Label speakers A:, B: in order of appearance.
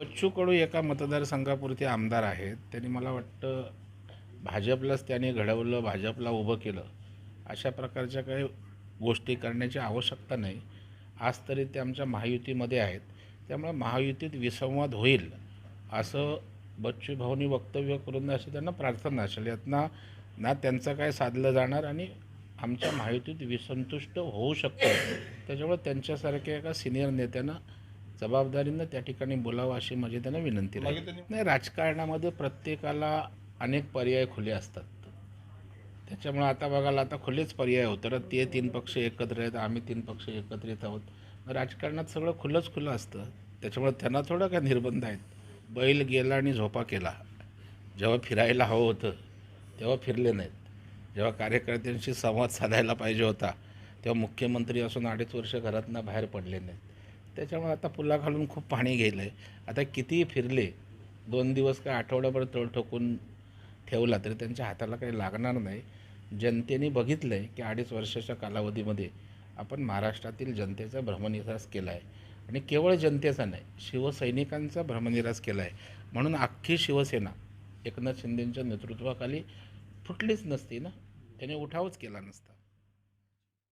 A: बच्चू कडू एका मतदारसंघापुरते आमदार आहेत. त्यांनी मला वाटतं भाजपलाच त्यांनी घडवलं भाजपला उभं केलं. अशा प्रकारच्या काही गोष्टी करण्याची आवश्यकता नाही. आज तरी ते आमच्या महायुतीमध्ये आहेत. त्यामुळे महायुतीत विसंवाद होईल असं बच्चू भाऊनी वक्तव्य करून अशी त्यांना प्रार्थना असेल. यातना ना त्यांचं काय साधलं जाणार आणि आमच्या महायुतीत विसंतुष्ट होऊ शकतं. त्याच्यामुळे त्यांच्यासारख्या एका सिनियर नेत्यानं जबाबदारीनं त्या ठिकाणी बोलावं अशी माझी त्यांना विनंती राहील. नाही. राजकारणामध्ये प्रत्येकाला अनेक पर्याय खुले असतात. त्याच्यामुळे आता बघायला आता खुलेच पर्याय होतं. तर ते तीन पक्ष एकत्र आहेत आम्ही तीन पक्ष एकत्रित आहोत. राजकारणात सगळं खुलंच खुलं असतं. त्याच्यामुळे त्यांना थोडं काय निर्बंध आहेत. बैल गेला आणि झोपा केला. जेव्हा फिरायला हवं होतं तेव्हा फिरले नाहीत. जेव्हा कार्यकर्त्यांशी संवाद साधायला पाहिजे होता तेव्हा मुख्यमंत्री असून अडीच वर्ष घरातनं बाहेर पडले नाहीत. त्याच्यामुळे आता पुला घालून खूप पाणी गेलं आहे आता कितीही फिरले दोन दिवस काय आठवड्याभर तळ ठोकून ठेवला तरी त्यांच्या हाताला काही लागणार नाही. जनतेने बघितलं आहे की अडीच वर्षाच्या कालावधीमध्ये आपण महाराष्ट्रातील जनतेचा भ्रमनिरास केला आहे आणि केवळ जनतेचा नाही शिवसैनिकांचा भ्रमनिरास केला आहे म्हणून अख्खी शिवसेना एकनाथ शिंदेंच्या नेतृत्वाखाली फुटलीच नसती ना? त्याने उठावच केला नसता.